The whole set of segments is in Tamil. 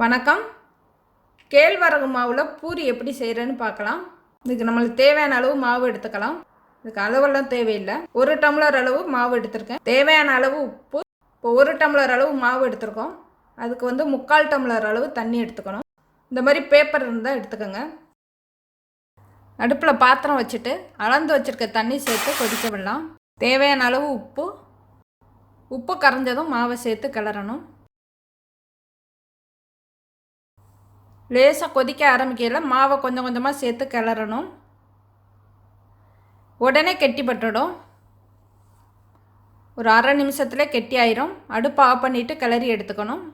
வணக்கம். கேழ்வரகு மாவில் பூரி எப்படி செய்கிறேன்னு பார்க்கலாம். இதுக்கு நம்மளுக்கு தேவையான அளவு மாவு எடுத்துக்கலாம். இதுக்கு அளவெல்லாம் தேவையில்லை. ஒரு டம்ளர் அளவு மாவு எடுத்திருக்கேன். தேவையான அளவு உப்பு. இப்போ ஒரு டம்ளர் அளவு மாவு எடுத்திருக்கோம். அதுக்கு வந்து முக்கால் டம்ளர் அளவு தண்ணி எடுத்துக்கணும். இந்த மாதிரி பேப்பர் இருந்தால் எடுத்துக்கோங்க. அடுப்பில் பாத்திரம் வச்சுட்டு அளந்து வச்சுருக்க தண்ணி சேர்த்து கொதிக்க விடலாம். தேவையான அளவு உப்பு. உப்பு கரைஞ்சதும் மாவை சேர்த்து கிளறணும். லேசாக கொதிக்க ஆரம்பிக்கையில் மாவை கொஞ்சம் கொஞ்சமாக சேர்த்து கிளறணும். உடனே கெட்டிப்பட்டுடும் ஒரு அரை நிமிஷத்தில் கெட்டி ஆயிரும். அடுப்பு ஆஃப் பண்ணிவிட்டு கிளறி எடுத்துக்கணும்.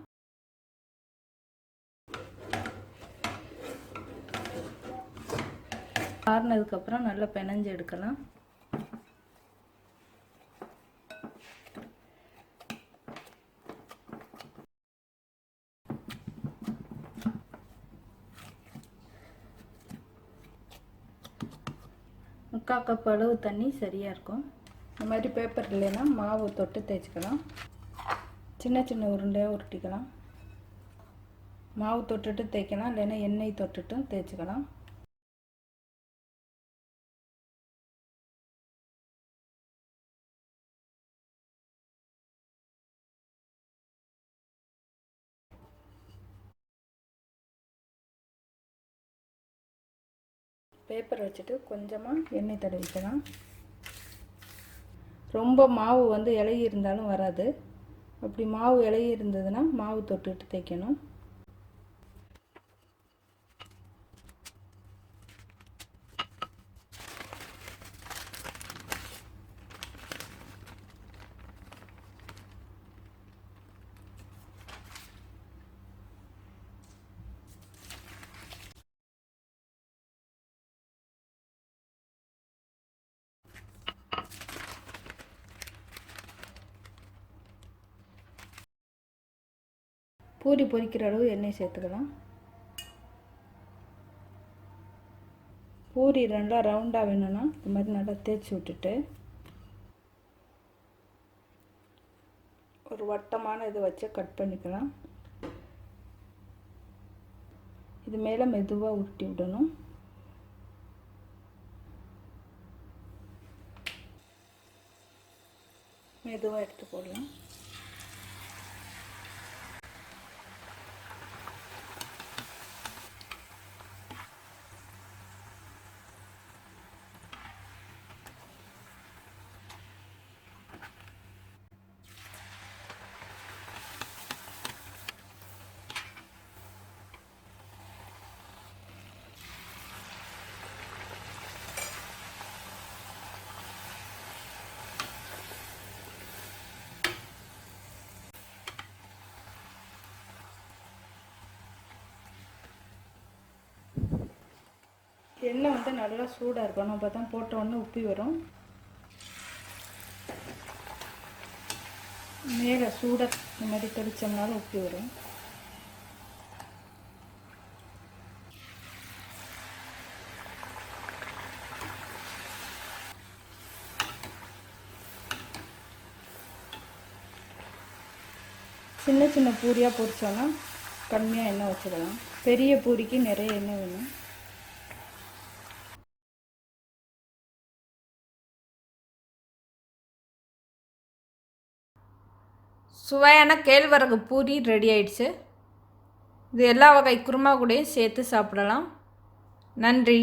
ஆறுனதுக்கப்புறம் நல்லா பிணைஞ்சு எடுக்கலாம். முக்கால் கப் அளவு தண்ணி சரியாக இருக்கும். இந்த மாதிரி பேப்பர் இல்லைன்னா மாவு தொட்டு தேய்ச்சிக்கலாம். சின்ன சின்ன உருண்டையாக உருட்டிக்கலாம். மாவு தொட்டுட்டு தேய்க்கலாம் இல்லைன்னா எண்ணெய் தொட்டுட்டும் தேய்ச்சிக்கலாம். பேப்பர் வச்சுட்டு கொஞ்சமாக எண்ணெய் தடவிக்கலாம் ரொம்ப மாவு வந்து இலகி இருந்தாலும் வராது. அப்படி மாவு இலகி இருந்ததுன்னா மாவு தொட்டுட்டு தைக்கணும் பூரி பொரிக்கிற அளவு எண்ணெய் சேர்த்துக்கலாம். பூரி நல்லா ரவுண்டாக வேணும்னா இந்த மாதிரி நல்லா தேய்ச்சி விட்டுட்டு ஒரு வட்டமான இதை வச்சு கட் பண்ணிக்கலாம். இது மேலே மெதுவாக உருட்டி விடணும். மெதுவாக எடுத்து போடலாம். எண்ணெய் வந்து நல்லா சூடாக இருக்கணும். அப்போ தான் போட்ட உடனே உப்பி வரும். மேலே சூடாக இந்த மாதிரி தெளித்தோம்னாலும் உப்பி வரும். சின்ன சின்ன பூரியாக பொரிச்சோன்னா கம்மியாக எண்ணெய் வச்சுக்கலாம். பெரிய பூரிக்கு நிறைய எண்ணெய் வேணும். சுவையான கேழ்வரகு பூரி ரெடி ஆயிடுச்சு. இது எல்லா வகை குருமா கூடயும் சேர்த்து சாப்பிடலாம். நன்றி.